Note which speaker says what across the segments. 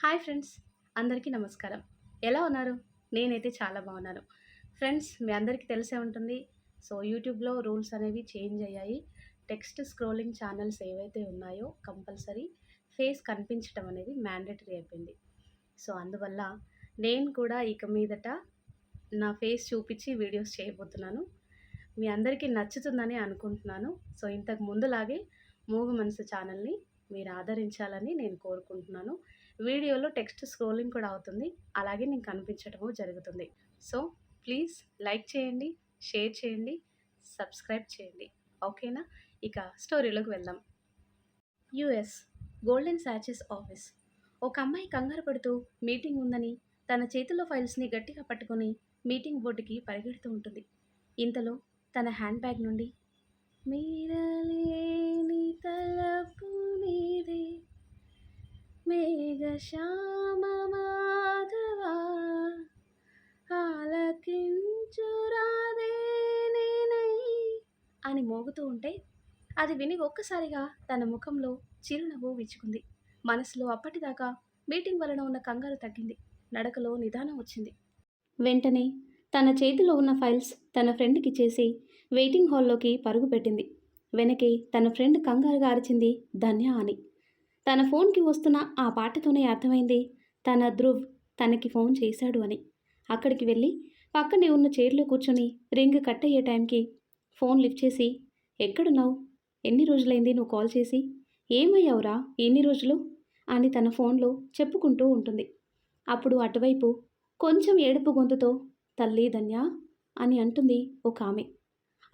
Speaker 1: Hi friends అందరికీ నమస్కారం. ఎలా ఉన్నారు? నేనైతే చాలా బాగున్నాను. ఫ్రెండ్స్ మీ అందరికీ తెలిసే ఉంటుంది. సో యూట్యూబ్లో రూల్స్ అనేవి చేంజ్ అయ్యాయి. టెక్స్ట్ స్క్రోలింగ్ ఛానల్స్ ఏవైతే ఉన్నాయో కంపల్సరీ ఫేస్ కనిపించడం అనేది మ్యాండేటరీ అయిపోయింది. సో అందువల్ల నేను కూడా ఇక మీదట నా ఫేస్ చూపించి వీడియోస్ చేయబోతున్నాను. మీ అందరికీ నచ్చుతుందని అనుకుంటున్నాను. సో ఇంతకు ముందులాగే మూగ మనసు ఛానల్ని మీరు ఆదరించాలని నేను కోరుకుంటున్నాను. వీడియోలో టెక్స్ట్ స్క్రోలింగ్ కూడా అవుతుంది. అలాగే నేను కనిపించడము జరుగుతుంది. సో ప్లీజ్ లైక్ చేయండి షేర్ చేయండి సబ్స్క్రైబ్ చేయండి. ఓకేనా? ఇక స్టోరీలోకి వెళ్దాం. US Goldman Sachs office. ఒక అమ్మాయి కంగారు పడుతూ మీటింగ్ ఉందని తన చేతిలో ఫైల్స్ని గట్టిగా పట్టుకొని మీటింగ్ బోర్డుకి పరిగెడుతూ ఉంటుంది. ఇంతలో తన హ్యాండ్ బ్యాగ్ నుండి మీరలేని తలపు మేఘశ్యామ మాధవా ఆలకించురాదే నేనై అని మోగుతూ ఉంటే అది విని ఒక్కసారిగా తన ముఖంలో చిరునవ్వు విచ్చుకుంది మనసులో అప్పటిదాకా మీటింగ్ వలన ఉన్న కంగారు తగ్గింది. నడకలో నిదానం వచ్చింది. వెంటనే తన చేతిలో ఉన్న ఫైల్స్ తన ఫ్రెండ్కి చేసి వెయిటింగ్ హాల్లోకి పరుగు పెట్టింది. వెనకే తన ఫ్రెండ్ కంగారుగా అరిచింది ధన్య అని. తన ఫోన్కి వస్తున్న ఆ పాటతోనే అర్థమైంది. తన ధ్రువ్ తనకి ఫోన్ చేశాడు అని. అక్కడికి వెళ్ళి పక్కనే ఉన్న చైర్లో కూర్చొని రింగ్ కట్ అయ్యే టైంకి ఫోన్ లిఫ్ట్ చేసి ఎక్కడున్నావు? ఎన్ని రోజులైంది నువ్వు కాల్ చేసి? ఏమయ్యావురా? ఎన్ని రోజులు? అని తన ఫోన్లో చెప్పుకుంటూ ఉంటుంది. అప్పుడు అటువైపు కొంచెం ఏడుపు గొంతుతో తల్లి ధన్య అని అంటుంది ఒక ఆమె.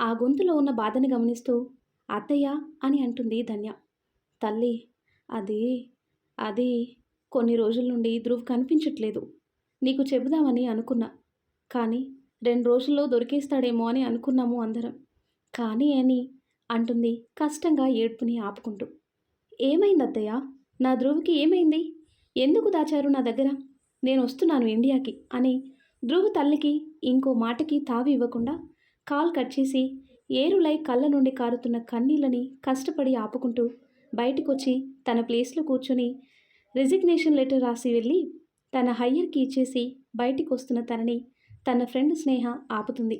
Speaker 1: ఆ గొంతులో ఉన్న బాధని గమనిస్తూ అత్తయ్య అని అంటుంది ధన్య. తల్లి అది అది కొన్ని రోజుల నుండి ధ్రువ్ కనిపించట్లేదు. నీకు చెబుదామని అనుకున్నా. కానీ రెండు రోజుల్లో దొరికేస్తాడేమో అని అనుకున్నాము అందరం. కానీ అని అంటుంది కష్టంగా ఏడ్పుని ఆపుకుంటూ. ఏమైంది అత్తయ్య నా ధ్రువ్కి ఏమైంది? ఎందుకు దాచారు నా దగ్గర? నేను వస్తున్నాను ఇండియాకి అని ధ్రువ్ తల్లికి ఇంకో మాటకి తావి ఇవ్వకుండా కాల్ కట్ చేసి ఏరులై కళ్ళ నుండి కారుతున్న కన్నీళ్ళని కష్టపడి ఆపుకుంటూ బయటకొచ్చి తన ప్లేస్లో కూర్చొని రిజిగ్నేషన్ లెటర్ రాసి వెళ్ళి తన హయ్యర్కి ఇచ్చేసి బయటికి వస్తున్న తనని తన ఫ్రెండ్ స్నేహ ఆపుతుంది.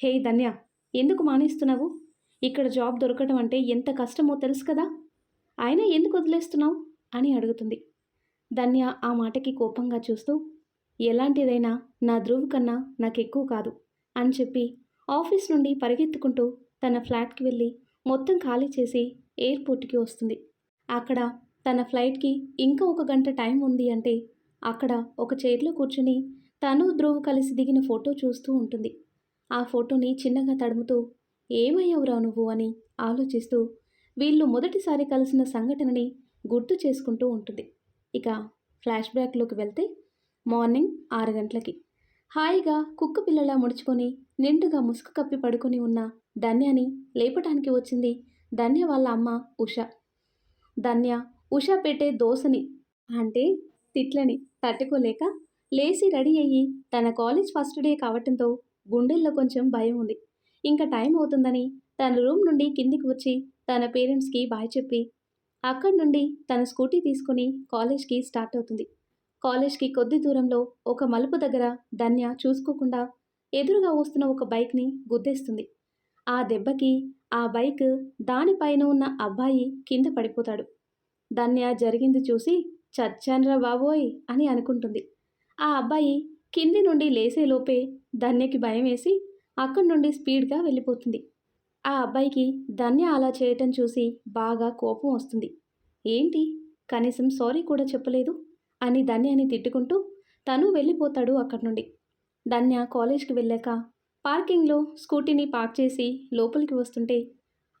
Speaker 1: హే ధన్య ఎందుకు మానేస్తున్నావు? ఇక్కడ జాబ్ దొరకడం అంటే ఎంత కష్టమో తెలుసు కదా? అయినా ఎందుకు వదిలేస్తున్నావు? అని అడుగుతుంది. ధన్య ఆ మాటకి కోపంగా చూస్తూ ఎలాంటిదైనా నా ధ్రువ్ కన్నా నాకు ఎక్కువ కాదు అని చెప్పి ఆఫీస్ నుండి పరిగెత్తుకుంటూ తన ఫ్లాట్కి వెళ్ళి మొత్తం ఖాళీ చేసి ఎయిర్పోర్ట్కి వస్తుంది. అక్కడ తన ఫ్లైట్కి ఇంకా ఒక గంట టైం ఉంది అంటే అక్కడ ఒక చైర్లో కూర్చుని తను ధ్రువ్ కలిసి దిగిన ఫోటో చూస్తూ ఉంటుంది. ఆ ఫోటోని చిన్నగా తడుముతూ ఏమయ్యవురా నువ్వు? అని ఆలోచిస్తూ వీళ్ళు మొదటిసారి కలిసిన సంఘటనని గుర్తు చేసుకుంటూ ఉంటుంది. ఇక ఫ్లాష్ బ్యాక్లోకి వెళ్తే మార్నింగ్ ఆరు గంటలకి. హాయిగా కుక్క పిల్లలా ముడుచుకొని నిండుగా ముసుగు కప్పి పడుకొని ఉన్న ధన్యాని లేపటానికి వచ్చింది ధన్య వాళ్ళ అమ్మ ఉష. ధన్య ఉష పెట్టే దోశని అంటే తిట్లని తట్టుకోలేక లేచి రెడీ అయ్యి తన కాలేజ్ ఫస్ట్ డే కావటంతో గుండెల్లో కొంచెం భయం ఉంది. ఇంకా టైం అవుతుందని తన రూమ్ నుండి కిందికి వచ్చి తన పేరెంట్స్కి బాయ్ చెప్పి అక్కడి నుండి తన స్కూటీ తీసుకొని కాలేజ్కి స్టార్ట్ అవుతుంది. కాలేజ్కి కొద్ది దూరంలో ఒక మలుపు దగ్గర ధన్య చూసుకోకుండా ఎదురుగా వస్తున్న ఒక బైక్ని గుద్దేస్తుంది. ఆ దెబ్బకి ఆ బైక్ దానిపైన ఉన్న అబ్బాయి కింద పడిపోతాడు. ధన్య జరిగింది చూసి చచ్చానురా బాబోయ్ అని అనుకుంటుంది. ఆ అబ్బాయి కింది నుండి లేసేలోపే ధన్యకి భయం వేసి అక్కడి నుండి స్పీడ్గా వెళ్ళిపోతుంది. ఆ అబ్బాయికి ధన్య అలా చేయటం చూసి బాగా కోపం వస్తుంది. ఏంటి? కనీసం సారీ కూడా చెప్పలేదు? అని ధన్యని తిట్టుకుంటూ తను వెళ్ళిపోతాడు అక్కడి నుండి. ధన్య కాలేజ్కి వెళ్ళాక పార్కింగ్లో స్కూటీని పార్క్ చేసి లోపలికి వస్తుంటే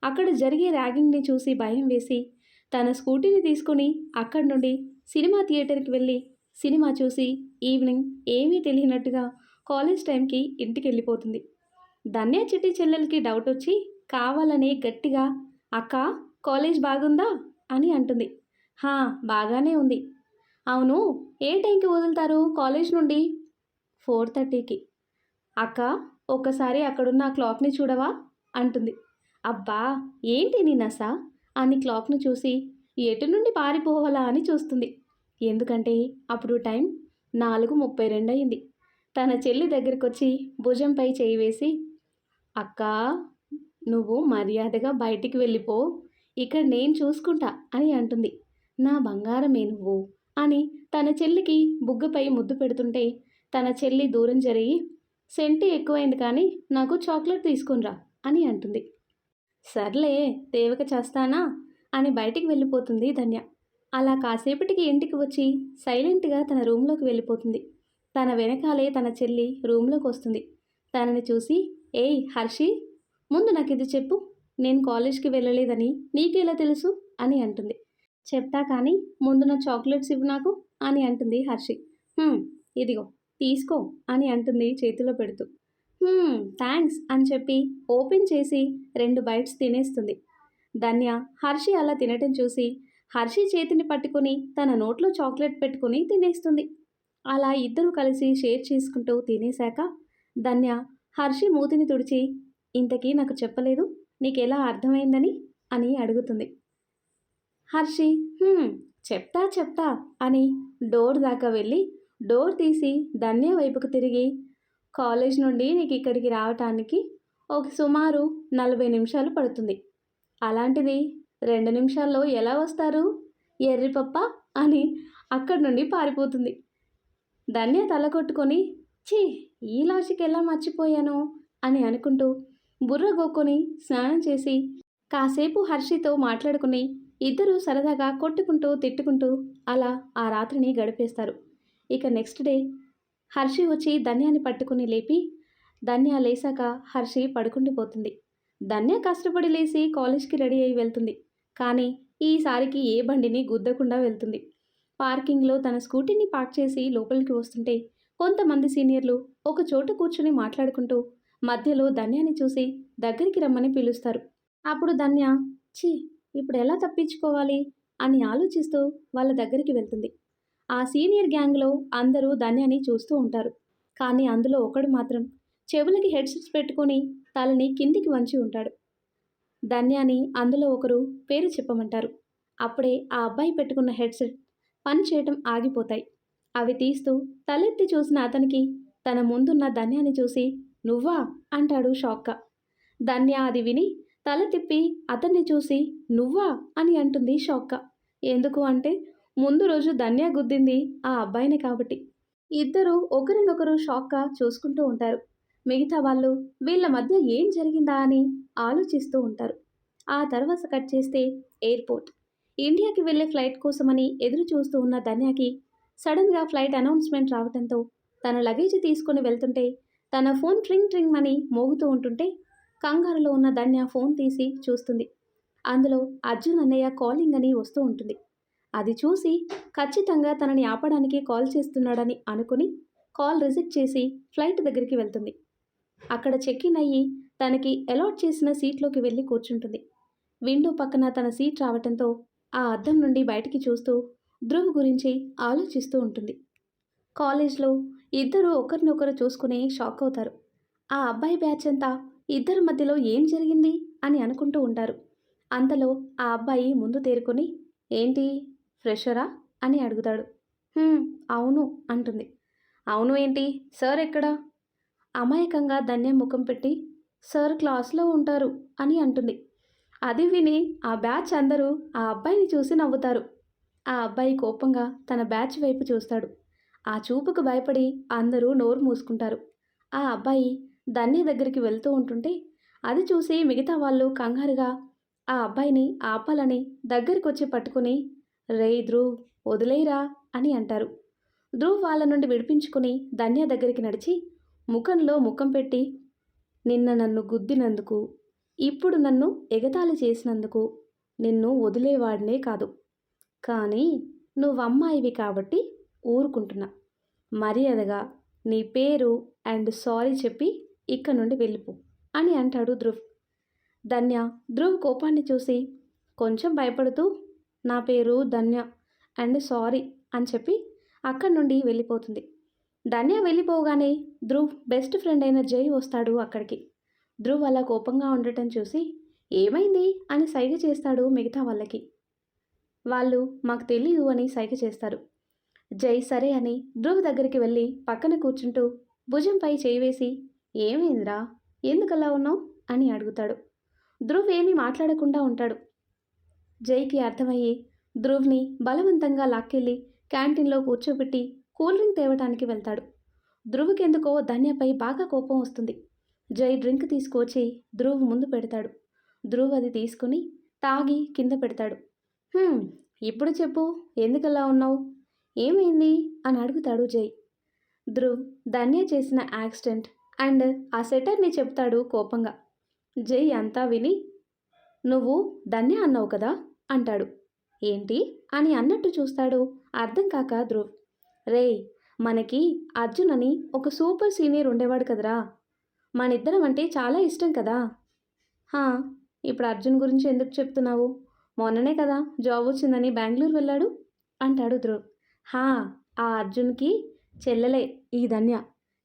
Speaker 1: అక్కడ జరిగే ర్యాగింగ్ని చూసి భయం వేసి తన స్కూటీని తీసుకొని అక్కడి నుండి సినిమా థియేటర్కి వెళ్ళి సినిమా చూసి ఈవినింగ్ ఏమీ తెలియనట్టుగా కాలేజ్ టైంకి ఇంటికి వెళ్ళిపోతుంది. ధన్య చిట్టి చెల్లెలకి డౌట్ వచ్చి కావాలని గట్టిగా అక్క కాలేజ్ బాగుందా? అని అంటుంది. హా బాగానే ఉంది. అవును ఏ టైంకి వదులుతారు కాలేజ్ నుండి? ఫోర్ థర్టీకి. అక్క ఒక్కసారి అక్కడున్న క్లాక్ని చూడవా? అంటుంది. అబ్బా ఏంటి నీ నస? అని క్లాక్ను చూసి. ఎటు నుండి పారిపోవాలా అని చూస్తుంది. ఎందుకంటే అప్పుడు టైం నాలుగు ముప్పై రెండు అయింది. తన చెల్లి దగ్గరికి వచ్చి భుజంపై చేయి వేసి అక్క నువ్వు మర్యాదగా బయటికి వెళ్ళిపో. ఇక్కడ నేను చూసుకుంటా అని అంటుంది. నా బంగారమే నువ్వు అని తన చెల్లికి బుగ్గపై ముద్దు పెడుతుంటే తన చెల్లి దూరం జరిగి సెంటి ఎక్కువైంది కానీ నాకు చాక్లెట్ తీసుకునిరా అని అంటుంది. సర్లే దేవక చేస్తానా? అని బయటికి వెళ్ళిపోతుంది ధన్య. అలా కాసేపటికి ఇంటికి వచ్చి సైలెంట్గా తన రూమ్లోకి వెళ్ళిపోతుంది. తన వెనకాలే తన చెల్లి రూమ్లోకి వస్తుంది. తనని చూసి ఏయ్ హర్షి ముందు నాకు ఇది చెప్పు. నేను కాలేజ్కి వెళ్ళలేదని నీకెలా తెలుసు? అని అంటుంది. చెప్తా కానీ ముందు నా చాక్లెట్స్ ఇవ్వు నాకు అని అంటుంది హర్షి. ఇదిగో తీసుకో అని అంటుంది చేతిలో పెడుతూ. థ్యాంక్స్ అని చెప్పి ఓపెన్ చేసి రెండు బైట్స్ తినేస్తుంది. ధన్య హర్షి అలా తినటం చూసి హర్షి చేతిని పట్టుకుని తన నోట్లో చాక్లెట్ పెట్టుకుని తినేస్తుంది. అలా ఇద్దరు కలిసి షేర్ చేసుకుంటూ తినేశాక ధన్య హర్షి మూతిని తుడిచి ఇంతకీ నాకు చెప్పలేదు నీకెలా అర్థమైందని? అని అడుగుతుంది. హర్షి చెప్తా చెప్తా అని డోర్ దాకా వెళ్ళి డోర్ తీసి ధన్య వైపుకు తిరిగి కాలేజ్ నుండి నీకు ఇక్కడికి రావటానికి ఒక సుమారు నలభై నిమిషాలు పడుతుంది. అలాంటిది రెండు నిమిషాల్లో ఎలా వస్తారు? ఎర్రిపప్ప అని అక్కడి నుండి పారిపోతుంది. ధన్య తల కొట్టుకొని ఛీ ఈ లాజిక్ ఎలా మర్చిపోయాను? అని అనుకుంటూ బుర్ర గోక్కొని స్నానం చేసి కాసేపు హర్షితో మాట్లాడుకుని ఇద్దరు సరదాగా కొట్టుకుంటూ తిట్టుకుంటూ అలా ఆ రాత్రిని గడిపేస్తారు. ఇక నెక్స్ట్ డే హర్షి వచ్చి ధన్యాన్ని పట్టుకుని లేపి ధన్య లేసాక హర్షి పడుకుండిపోతుంది. ధన్య కష్టపడి లేచి కాలేజ్కి రెడీ అయి వెళ్తుంది. కానీ ఈసారికి ఏ బండిని గుద్దకుండా వెళ్తుంది. పార్కింగ్లో తన స్కూటీని పార్క్ చేసి లోపలికి వస్తుంటే కొంతమంది సీనియర్లు ఒక చోట కూర్చుని మాట్లాడుకుంటూ మధ్యలో ధన్యాన్ని చూసి దగ్గరికి రమ్మని పిలుస్తారు. అప్పుడు ధన్య ఛీ ఇప్పుడు ఎలా తప్పించుకోవాలి? అని ఆలోచిస్తూ వాళ్ళ దగ్గరికి వెళ్తుంది. ఆ సీనియర్ గ్యాంగ్లో అందరూ ధన్యాన్ని చూస్తూ ఉంటారు. కానీ అందులో ఒకడు మాత్రం చెవులకి హెడ్సెట్స్ పెట్టుకొని తలని కిందికి వంచి ఉంటాడు. ధన్యాని అందులో ఒకరు పేరు చెప్పమంటారు. అప్పుడే ఆ అబ్బాయి పెట్టుకున్న హెడ్సెట్ పని చేయటం ఆగిపోతాయి. అవి తీస్తూ తలెత్తి చూసిన అతనికి తన ముందున్న ధన్యాన్ని చూసి నువ్వా? అంటాడు షాక్గా. ధన్య అది విని తల తిప్పి అతన్ని చూసి నువ్వా? అని అంటుంది షాక్గా. ఎందుకు అంటే ముందు రోజు ధన్య గుద్దింది ఆ అబ్బాయిని కాబట్టి. ఇద్దరూ ఒకరినొకరు షాక్గా చూసుకుంటూ ఉంటారు. మిగతా వాళ్ళు వీళ్ళ మధ్య ఏం జరిగిందా అని ఆలోచిస్తూ ఉంటారు. ఆ తర్వాత కట్ చేస్తే ఎయిర్పోర్ట్. ఇండియాకి వెళ్ళే ఫ్లైట్ కోసమని ఎదురు చూస్తూ ఉన్న ధన్యాకి సడన్గా ఫ్లైట్ అనౌన్స్మెంట్ రావడంతో తన లగేజ్ తీసుకొని వెళ్తుంటే తన ఫోన్ ట్రింగ్ ట్రింగ్ అని మోగుతూ ఉంటుంటే కంగారులో ఉన్న ధన్య ఫోన్ తీసి చూస్తుంది. అందులో అర్జున్ అన్నయ్య కాలింగ్ అని వస్తూ ఉంటుంది. అది చూసి ఖచ్చితంగా తనని ఆపడానికి కాల్ చేస్తున్నాడని అనుకుని కాల్ రిజెక్ట్ చేసి ఫ్లైట్ దగ్గరికి వెళ్తుంది. అక్కడ చెక్ ఇన్ అయ్యి తనకి అలాట్ చేసిన సీట్లోకి వెళ్ళి కూర్చుంటుంది. విండో పక్కన తన సీట్ రావటంతో ఆ అద్దం నుండి బయటికి చూస్తూ ధ్రువ్ గురించి ఆలోచిస్తూ ఉంటుంది. కాలేజ్లో ఇద్దరు ఒకరినొకరు చూసుకుని షాక్ అవుతారు. ఆ అబ్బాయి బ్యాచ్ అంతా ఇద్దరి మధ్యలో ఏం జరిగింది అని అనుకుంటూ ఉంటారు. అంతలో ఆ అబ్బాయి ముందు తేరుకొని ఏంటి? ఫ్రెషరా? అని అడుగుతాడు. అవును అంటుంది. అవును ఏంటి? సార్ ఎక్కడా? అమాయకంగా ధన్యం ముఖం పెట్టి సార్ క్లాస్లో ఉంటారు అని అంటుంది. అది విని ఆ బ్యాచ్ అందరూ ఆ అబ్బాయిని చూసి నవ్వుతారు. ఆ అబ్బాయి కోపంగా తన బ్యాచ్ వైపు చూస్తాడు. ఆ చూపుకు భయపడి అందరూ నోరు మూసుకుంటారు. ఆ అబ్బాయి ధన్య దగ్గరికి వెళ్తూ ఉంటుంటే అది చూసి మిగతా వాళ్ళు కంగారుగా ఆ అబ్బాయిని ఆపాలని దగ్గరికి వచ్చి పట్టుకుని రే ధ్రువ్ వదిలేయరా అని అంటారు. ధ్రువ్ వాళ్ళ నుండి విడిపించుకుని ధన్య దగ్గరికి నడిచి ముఖంలో ముఖం పెట్టి నిన్న నన్ను గుద్దినందుకు ఇప్పుడు నన్ను ఎగతాళి చేసినందుకు నిన్ను వదిలేవాడినే కాదు. కానీ నువ్వు అమ్మాయివి కాబట్టి ఊరుకుంటున్నా. మర్యాదగా నీ పేరు అండ్ సారీ చెప్పి ఇక్కడ నుండి వెళ్ళిపో అని అంటాడు ధ్రువ్. ధన్య ధ్రువ్ కోపాన్ని చూసి కొంచెం భయపడుతూ నా పేరు ధన్య అండ్ సారీ అని చెప్పి అక్కడి నుండి వెళ్ళిపోతుంది. ధన్య వెళ్ళిపోగానే ధ్రువ్ బెస్ట్ ఫ్రెండ్ అయిన జై వస్తాడు అక్కడికి. ధ్రువ్ అలా కోపంగా ఉండటం చూసి ఏమైంది అని సైగ చేస్తాడు మిగతా వాళ్ళకి. వాళ్ళు మాకు తెలీదు అని సైగ చేస్తారు. జై సరే అని ధ్రువ్ దగ్గరికి వెళ్ళి పక్కన కూర్చుంటూ భుజంపై చేయి వేసి ఏమైందిరా? ఎందుకలా ఉన్నావు? అని అడుగుతాడు. ధ్రువ్ ఏమీ మాట్లాడకుండా ఉంటాడు. జైకి అర్థమయ్యి ధ్రువ్ని బలవంతంగా లాక్కెళ్ళి క్యాంటీన్లో కూర్చోబెట్టి కూల్ డ్రింక్ తేవటానికి వెళ్తాడు. ధ్రువ్కెందుకో ధన్యపై బాగా కోపం వస్తుంది. జై డ్రింక్ తీసుకువచ్చి ధ్రువ్ ముందు పెడతాడు. ధ్రువ్ అది తీసుకుని తాగి కింద పెడతాడు. ఇప్పుడు చెప్పు ఎందుకలా ఉన్నావు? ఏమైంది? అని అడుగుతాడు జై. ధ్రువ్ ధన్య చేసిన యాక్సిడెంట్ అండ్ ఆ సెటర్ని చెప్తాడు కోపంగా. జై అంతా విని నువ్వు ధన్య అన్నావు కదా? అంటాడు. ఏంటి? అని అన్నట్టు చూస్తాడు అర్థం కాక ధ్రువ్. రేయ్ మనకి అర్జున్ అని ఒక సూపర్ సీనియర్ ఉండేవాడు కదరా? మనిద్దరం అంటే చాలా ఇష్టం కదా? హా ఇప్పుడు అర్జున్ గురించి ఎందుకు చెప్తున్నావు? మొన్ననే కదా జాబ్ వచ్చిందని బెంగళూరు వెళ్ళాడు? అంటాడు ధ్రువ్. హా ఆ అర్జున్కి చెల్లెలే ఈ ధన్య.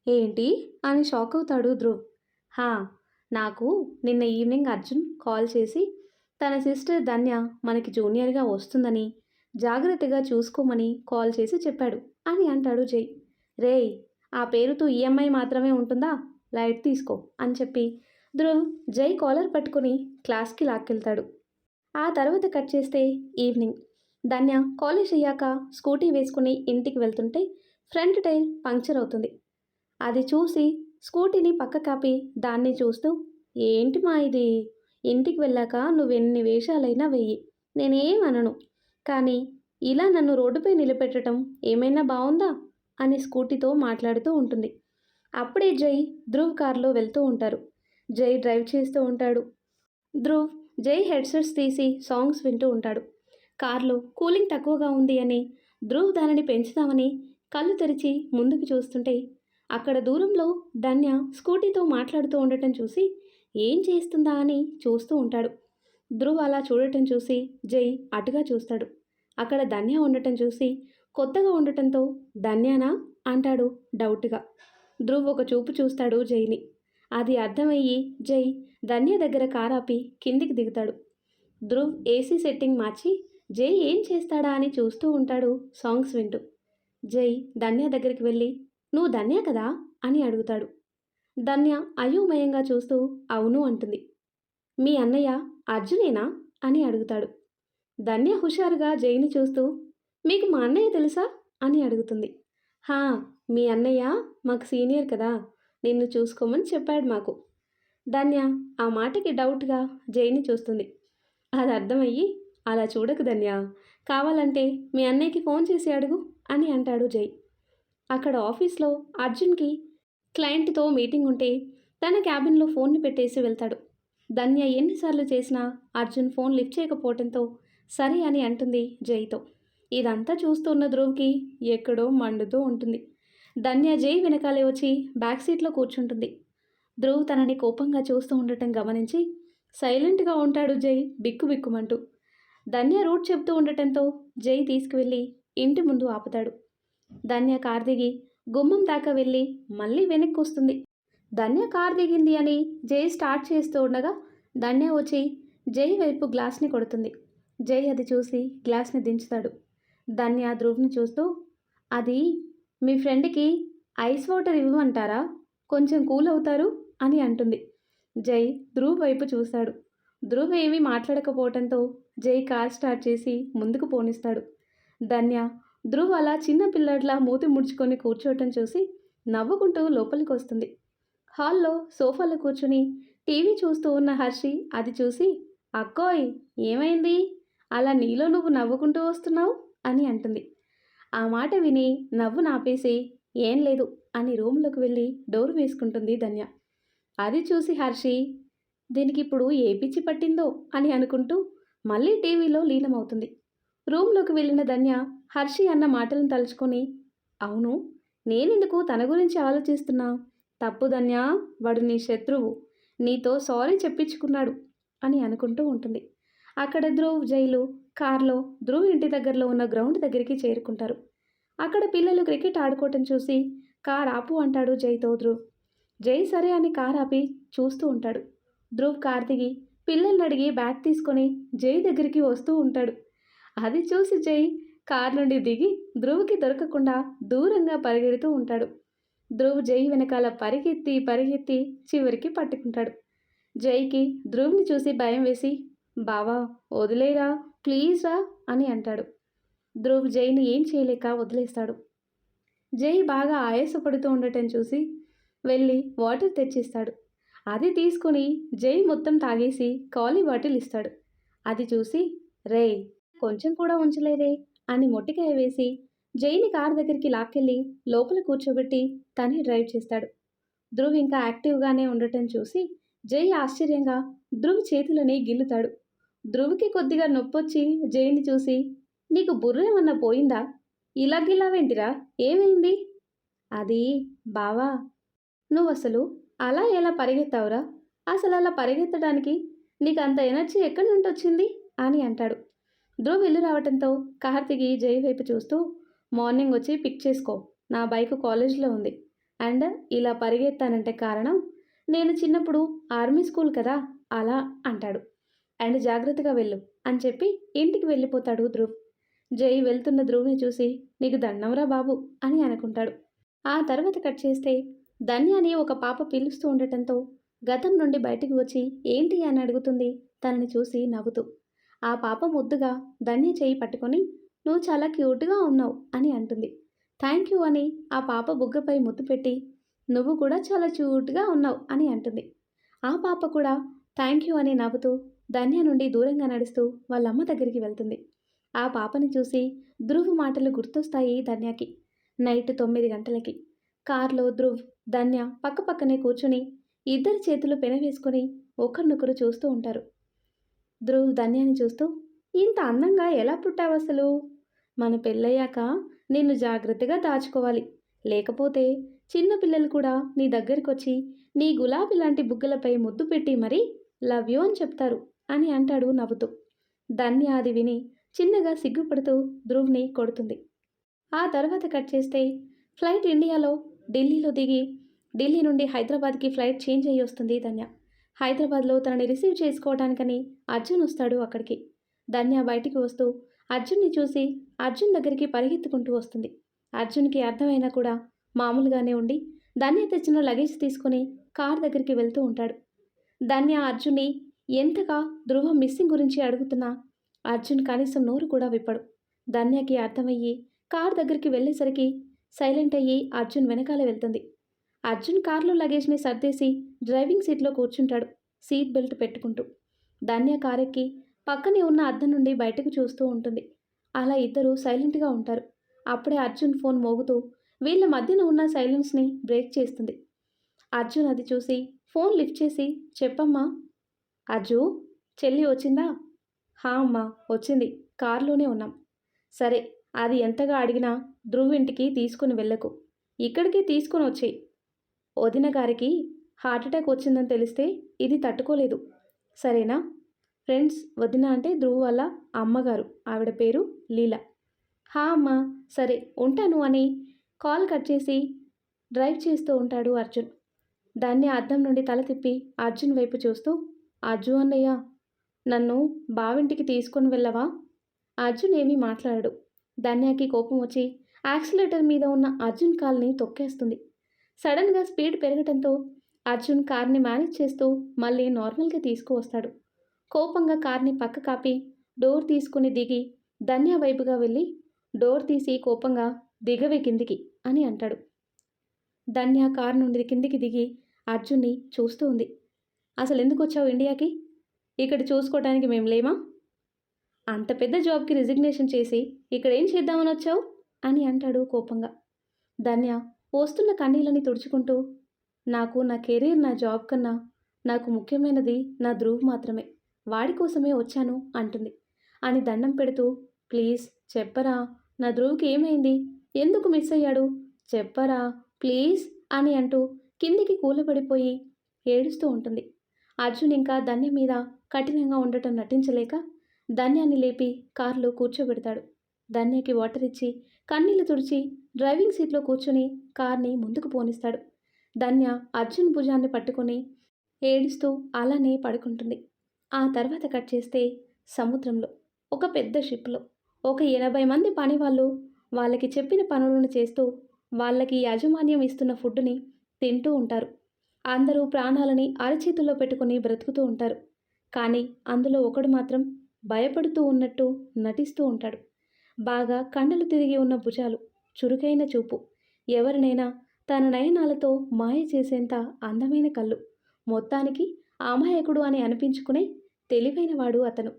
Speaker 1: ఏంటి? అని షాక్ అవుతాడు ధ్రువ్. హా నాకు నిన్న ఈవినింగ్ అర్జున్ కాల్ చేసి తన సిస్టర్ ధన్య మనకి జూనియర్గా వస్తుందని జాగ్రత్తగా చూసుకోమని కాల్ చేసి చెప్పాడు అని అంటాడు జై. రేయ్ ఆ పేరుతో ఈఎంఐ మాత్రమే ఉంటుందా? లైట్ తీసుకో అని చెప్పి ధ్రువ్ జై కాలర్ పట్టుకుని క్లాస్కి లాక్కెళ్తాడు. ఆ తర్వాత కట్ చేస్తే ఈవినింగ్. ధన్య కాలేజ్ అయ్యాక స్కూటీ వేసుకుని ఇంటికి వెళ్తుంటే ఫ్రంట్ టైర్ పంక్చర్ అవుతుంది. అది చూసి స్కూటీని పక్క కాపి దాన్ని చూస్తూ ఏంటి మా ఇది? ఇంటికి వెళ్ళాక నువ్వెన్ని వేషాలైనా వెయ్యి. నేనేం అనను. కానీ ఇలా నన్ను రోడ్డుపై నిలబెట్టడం ఏమైనా బాగుందా అని స్కూటీతో మాట్లాడుతూ ఉంటుంది. అప్పుడే జై ధ్రువ్ కారులో వెళ్తూ ఉంటారు. జై డ్రైవ్ చేస్తూ ఉంటాడు. ధ్రువ్ జై హెడ్సెట్స్ తీసి సాంగ్స్ వింటూ ఉంటాడు. కారులో కూలింగ్ తక్కువగా ఉంది అని ధ్రువ్ దానిని పెంచుదామని కళ్ళు తెరిచి ముందుకు చూస్తుంటే అక్కడ దూరంలో ధన్య స్కూటీతో మాట్లాడుతూ ఉండటం చూసి ఏం చేస్తుందా? అని చూస్తూ ఉంటాడు. ధ్రువ్ అలా చూడటం చూసి జై అటుగా చూస్తాడు. అక్కడ ధన్య ఉండటం చూసి కొత్తగా ఉండటంతో ధన్యానా? అంటాడు డౌట్గా. ధ్రువ్ ఒక చూపు చూస్తాడు జైని. అది అర్థమయ్యి జై ధన్య దగ్గర కారాపి కిందికి దిగుతాడు. ధ్రువ్ ఏసీ సెట్టింగ్ మార్చి జై ఏం చేస్తాడా? అని చూస్తూ ఉంటాడు సాంగ్స్ వింటూ. జై ధన్య దగ్గరికి వెళ్ళి నువ్వు ధన్య కదా? అని అడుగుతాడు. ధన్య అయోమయంగా చూస్తూ అవును అంటుంది. మీ అన్నయ్య అర్జునేనా? అని అడుగుతాడు. ధన్య హుషారుగా జైని చూస్తూ మీకు మా అన్నయ్య తెలుసా? అని అడుగుతుంది. హా మీ అన్నయ్య మాకు సీనియర్ కదా నిన్ను చూసుకోమని చెప్పాడు మాకు. ధన్య ఆ మాటకి డౌట్గా జైని చూస్తుంది. అది అర్థమయ్యి అలా చూడకు ధన్య కావాలంటే మీ అన్నయ్యకి ఫోన్ చేసి అడుగు అని అంటాడు జై. అక్కడ ఆఫీస్లో అర్జున్కి క్లయింట్తో మీటింగ్ ఉంటే తన క్యాబిన్లో ఫోన్ని పెట్టేసి వెళ్తాడు. ధన్య ఎన్నిసార్లు చేసినా అర్జున్ ఫోన్ లిఫ్ట్ చేయకపోవడంతో సరే అని అంటుంది జైతో. ఇదంతా చూస్తున్న ధ్రువ్కి ఎక్కడో మండుతూ ఉంటుంది. ధన్య జై వెనకాలే వచ్చి బ్యాక్ సీట్లో కూర్చుంటుంది. ధ్రువ్ తనని కోపంగా చూస్తూ ఉండటం గమనించి సైలెంట్గా ఉంటాడు జై బిక్కు బిక్కుమంటూ. ధన్య రూట్ చెప్తూ ఉండటంతో జై తీసుకువెళ్ళి ఇంటి ముందు ఆపుతాడు. ధన్య కార్ దిగి గుమ్మం దాకా వెళ్ళి మళ్ళీ వెనక్కి వస్తుంది. ధన్య కార్ దిగింది అని జై స్టార్ట్ చేస్తూ ఉండగా ధన్య వచ్చి జై వైపు గ్లాస్ని కొడుతుంది. జై అది చూసి గ్లాస్ని దించుతాడు. ధన్య ధ్రువ్ని చూస్తూ అది మీ ఫ్రెండ్కి ఐస్ వాటర్ ఇవ్వమంటారా? కొంచెం కూల్ అవుతారు? అని అంటుంది. జై ధ్రువ్ వైపు చూశాడు ధ్రువ్ ఏమీ మాట్లాడకపోవడంతో జై కార్ స్టార్ట్ చేసి ముందుకు పోనిస్తాడు. ధన్య ధ్రువ్ అలా చిన్న పిల్లడ్లా మూతి ముడుచుకొని కూర్చోవటం చూసి నవ్వుకుంటూ లోపలికి వస్తుంది. హాల్లో సోఫాలో కూర్చుని టీవీ చూస్తూ ఉన్న హర్షి అది చూసి అక్కోయ్ ఏమైంది? అలా నీలో నువ్వు నవ్వుకుంటూ వస్తున్నావు? అని అంటుంది. ఆ మాట విని నవ్వు నాపేసి ఏం లేదు అని రూమ్లోకి వెళ్ళి డోర్ వేసుకుంటుంది ధన్య. అది చూసి హర్షి దీనికి ఇప్పుడు ఏ పిచ్చి పట్టిందో? అని అనుకుంటూ మళ్ళీ టీవీలో లీనమవుతుంది. రూమ్లోకి వెళ్ళిన ధన్య హర్షి అన్న మాటలను తలుచుకొని అవును నేనెందుకు తన గురించి ఆలోచిస్తున్నా? తప్పు ధన్య వాడు నీ శత్రువు. నీతో సారీ చెప్పించుకున్నాడు అని అనుకుంటూ ఉంటుంది. అక్కడ ధ్రువ్ జైలు కార్లో ధ్రువ్ ఇంటి దగ్గరలో ఉన్న గ్రౌండ్ దగ్గరికి చేరుకుంటారు. అక్కడ పిల్లలు క్రికెట్ ఆడుకోవటం చూసి కార్ ఆపు అంటాడు జైతో ధ్రువ్. జై సరే అని కార్ ఆపి చూస్తూ ఉంటాడు. ధ్రువ్ కార్ దిగి పిల్లల్ని అడిగి బ్యాట్ తీసుకొని జై దగ్గరికి వస్తూ ఉంటాడు. అది చూసి జై కారు నుండి దిగి ధ్రువుకి దొరకకుండా దూరంగా పరిగెడుతూ ఉంటాడు. ధ్రువ్ జై వెనకాల పరిగెత్తి పరిగెత్తి చివరికి పట్టుకుంటాడు. జైకి ధ్రువ్ని చూసి భయం వేసి బావా వదిలేరా ప్లీజ్ రా అని అంటాడు. ధ్రువ్ జైని ఏం చేయలేక వదిలేస్తాడు. జై బాగా ఆయాసపడుతూ ఉండటం చూసి వెళ్ళి వాటర్ తెచ్చిస్తాడు. అది తీసుకుని జై మొత్తం తాగేసి కాలి బాటిల్ ఇస్తాడు. అది చూసి రే కొంచెం కూడా ఉంచలేదే అని మొట్టికాయ వేసి జైని కారు దగ్గరికి లాక్కెళ్ళి లోపల కూర్చోబెట్టి తనే డ్రైవ్ చేస్తాడు. ధ్రువ్ ఇంకా యాక్టివ్గానే ఉండటం చూసి జై ఆశ్చర్యంగా ధ్రువ్ చేతులని గిల్లుతాడు. ధ్రువ్కి కొద్దిగా నొప్పొచ్చి జైని చూసి నీకు బుర్ర ఏమన్నా పోయిందా? ఇలా గిల్లావేంటిరా? ఏమైంది? అది బావా నువ్వు అసలు అలా ఎలా పరిగెత్తావురా? అసలు అలా పరిగెత్తడానికి నీకు అంత ఎనర్జీ ఎక్కడి నుండి వచ్చింది అని అంటాడు. ధ్రువ్ ఇల్లు రావటంతో కార్తికి జై వైపు చూస్తూ మార్నింగ్ వచ్చి పిక్ చేసుకో నా బైక్ కాలేజ్లో ఉంది. అండ్ ఇలా పరిగెత్తానంటే కారణం నేను చిన్నప్పుడు ఆర్మీ స్కూల్ కదా అలా అంటాడు. అండ్ జాగ్రత్తగా వెళ్ళు అని చెప్పి ఇంటికి వెళ్ళిపోతాడు ధ్రువ్. జై వెళ్తున్న ధ్రువ్ని చూసి నీకు దండంరా బాబు అని అనుకుంటాడు. ఆ తర్వాత కట్ చేస్తే ధన్యాని ఒక పాప పిలుస్తూ ఉండటంతో గతం నుండి బయటికి వచ్చి ఏంటి అని అడుగుతుంది తనని చూసి నవ్వుతూ. ఆ పాప ముద్దుగా ధన్య చేయి పట్టుకొని నువ్వు చాలా క్యూట్గా ఉన్నావు అని అంటుంది. థ్యాంక్ యూ అని ఆ పాప బుగ్గపై ముద్దు పెట్టి నువ్వు కూడా చాలా క్యూట్గా ఉన్నావు అని అంటుంది. ఆ పాప కూడా థ్యాంక్ యూ అని నవ్వుతూ ధన్య నుండి దూరంగా నడుస్తూ వాళ్ళ అమ్మ దగ్గరికి వెళ్తుంది. ఆ పాపని చూసి ధ్రువ్ మాటలు గుర్తొస్తాయి ధన్యకి. నైట్ తొమ్మిది గంటలకి. కార్లో ధ్రువ్ ధన్య పక్కపక్కనే కూర్చుని ఇద్దరి చేతులు పెనవేసుకొని ఒకరినొకరు చూస్తూ ఉంటారు. ధ్రువ్ ధన్యని చూస్తూ ఇంత అందంగా ఎలా పుట్టావు అసలు? మన పెళ్ళయ్యాక నిన్ను జాగ్రత్తగా దాచుకోవాలి. లేకపోతే చిన్నపిల్లలు కూడా నీ దగ్గరికి వచ్చి నీ గులాబీ లాంటి బుగ్గలపై ముద్దు పెట్టి మరీ లవ్ యూ అని చెప్తారు అని అంటాడు నవ్వుతూ. ధన్య అది విని చిన్నగా సిగ్గుపడుతూ ధ్రువ్ని కొడుతుంది. ఆ తర్వాత కట్ చేస్తే ఫ్లైట్ ఇండియాలో ఢిల్లీలో దిగి ఢిల్లీ నుండి హైదరాబాద్కి ఫ్లైట్ చేంజ్ అయ్యి వస్తుంది ధన్య. హైదరాబాద్లో తనని రిసీవ్ చేసుకోవటానికని అర్జున్ వస్తాడు అక్కడికి. ధన్య బయటికి వస్తూ అర్జున్ని చూసి అర్జున్ దగ్గరికి పరిగెత్తుకుంటూ వస్తుంది. అర్జున్కి అర్థమైనా కూడా మామూలుగానే ఉండి ధన్య తెచ్చిన లగేజ్ తీసుకొని కార్ దగ్గరికి వెళ్తూ ఉంటాడు. ధన్య అర్జున్ని ఎంతగా ధృవ మిస్సింగ్ గురించి అడుగుతున్నా? అర్జున్ కనీసం నోరు కూడా విప్పడు. ధన్యకి అర్థమయ్యి కార్ దగ్గరికి వెళ్ళేసరికి సైలెంట్ అయ్యి అర్జున్ వెనకాల వెళ్తుంది. అర్జున్ కార్లో లగేజ్ని సర్దేసి డ్రైవింగ్ సీట్లో కూర్చుంటాడు సీట్ బెల్ట్ పెట్టుకుంటూ. ధన్య కారెక్కి పక్కనే ఉన్న అద్దం నుండి బయటకు చూస్తూ ఉంటుంది. అలా ఇద్దరు సైలెంట్గా ఉంటారు. అప్పుడే అర్జున్ ఫోన్ మోగుతూ వీళ్ళ మధ్యన ఉన్న సైలెన్స్ని బ్రేక్ చేస్తుంది. అర్జున్ అది చూసి ఫోన్ లిఫ్ట్ చేసి చెప్పమ్మా. అర్జు చెల్లి వచ్చిందా? హా అమ్మా వచ్చింది. కారులోనే ఉన్నాం. సరే అది ఎంతగా అడిగినా ధ్రువ్ ఇంటికి తీసుకుని వెళ్ళకు. ఇక్కడికి తీసుకొని వచ్చేయి. వదిన గారికి హార్ట్అటాక్ వచ్చిందని తెలిస్తే ఇది తట్టుకోలేదు. సరేనా? ఫ్రెండ్స్ వదిన అంటే ధ్రువ్ వాళ్ళ అమ్మగారు. ఆవిడ పేరు లీల. హా అమ్మ సరే ఉంటాను అని కాల్ కట్ చేసి డ్రైవ్ చేస్తూ ఉంటాడు అర్జున్. దాన్ని అద్దం నుండి తల తిప్పి అర్జున్ వైపు చూస్తూ అర్జు అన్నయ్య నన్ను బావింటికి తీసుకొని వెళ్ళవా? అర్జున్ ఏమీ మాట్లాడాడు. ధన్యాకి కోపం వచ్చి యాక్సిలేటర్ మీద ఉన్న అర్జున్ కాల్ని తొక్కేస్తుంది. సడన్గా స్పీడ్ పెరగటంతో అర్జున్ కార్ని మేనేజ్ చేస్తూ మళ్ళీ నార్మల్గా తీసుకువస్తాడు. కోపంగా కార్ని పక్క కాపి డోర్ తీసుకుని దిగి ధన్య వైపుగా వెళ్ళి డోర్ తీసి కోపంగా దిగవే కిందికి అని అంటాడు. ధన్య కార్ నుండి కిందికి దిగి అర్జున్ని చూస్తూ ఉంది. అసలు ఎందుకు వచ్చావు ఇండియాకి? ఇక్కడ చూసుకోవడానికి మేము లేమా? అంత పెద్ద జాబ్కి రిజిగ్నేషన్ చేసి ఇక్కడ ఏం చేద్దామని వచ్చావు? అని అంటాడు కోపంగా. ధన్య పోస్తున్న కన్నీళ్ళని తుడుచుకుంటూ నాకు నా కెరీర్ నా జాబ్ కన్నా నాకు ముఖ్యమైనది నా ధ్రువ్ మాత్రమే. వాడి కోసమే వచ్చాను అంటుంది. అని దండం పెడుతూ ప్లీజ్ చెప్పరా నా ధ్రువ్కి ఏమైంది? ఎందుకు మిస్ అయ్యాడు? చెప్పరా ప్లీజ్ అని అంటూ కిందికి కూలబడిపోయి ఏడుస్తూ ఉంటుంది. అర్జున్ ఇంకా ధన్య మీద కఠినంగా ఉండటం నటించలేక ధన్యాన్ని లేపి కారులో కూర్చోబెడతాడు. ధన్యకి వాటర్ ఇచ్చి కన్నీళ్ళు తుడిచి డ్రైవింగ్ సీట్లో కూర్చుని కార్ని ముందుకు పోనిస్తాడు. ధన్య అర్జున్ భుజాన్ని పట్టుకొని ఏడుస్తూ అలానే పడుకుంటుంది. ఆ తర్వాత కట్ చేస్తే సముద్రంలో ఒక పెద్ద షిప్లో. ఒక ఎనభై మంది పనివాళ్ళు వాళ్ళకి చెప్పిన పనులను చేస్తూ వాళ్ళకి యాజమాన్యం ఇస్తున్న ఫుడ్ని తింటూ ఉంటారు. అందరూ ప్రాణాలని అరచేతుల్లో పెట్టుకొని బ్రతుకుతూ ఉంటారు. కానీ అందులో ఒకడు మాత్రం భయపడుతూ ఉన్నట్టు నటిస్తూ ఉంటాడు. బాగా కండలు తిరిగి ఉన్న భుజాలు చురుకైన చూపు. ఎవరినైనా తన నయనాలతో మాయ చేసేంత అందమైన కళ్ళు. మొత్తానికి అమాయకుడు అని అనిపించుకునే తెలివైనవాడు అతను.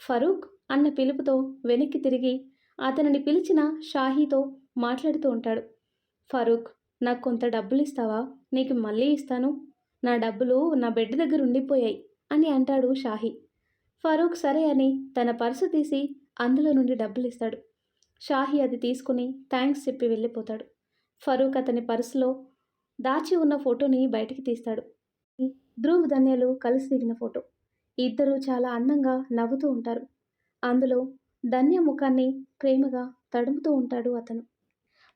Speaker 1: ఫరూక్ అన్న పిలుపుతో వెనక్కి తిరిగి అతనిని పిలిచిన షాహీతో మాట్లాడుతూ ఉంటాడు. ఫరూక్ నాకు కొంత డబ్బులు ఇస్తావా నీకు మళ్ళీ ఇస్తాను. నా డబ్బులు నా బెడ్ దగ్గర ఉండిపోయాయి అని అంటాడు షాహీ. ఫరూక్ సరే అని తన పర్సు తీసి అందులో నుండి డబ్బులు ఇస్తాడు షాహీ అది తీసుకుని థ్యాంక్స్ చెప్పి వెళ్ళిపోతాడు. ఫరూక్ అతని పర్సులో దాచి ఉన్న ఫోటోని బయటికి తీస్తాడు. ధ్రువ్ ధన్యలు కలిసి దిగిన ఫోటో. ఇద్దరూ చాలా అందంగా నవ్వుతూ ఉంటారు. అందులో ధన్య ముఖాన్ని ప్రేమగా తడుముతూ ఉంటాడు అతను.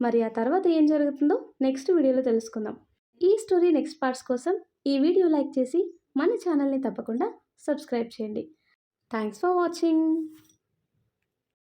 Speaker 1: మరి ఆ తర్వాత ఏం జరుగుతుందో నెక్స్ట్ వీడియోలో తెలుసుకుందాం. ఈ స్టోరీ నెక్స్ట్ పార్ట్స్ కోసం ఈ వీడియో లైక్ చేసి మన ఛానల్ని తప్పకుండా సబ్స్క్రైబ్ చేయండి. Thanks for watching.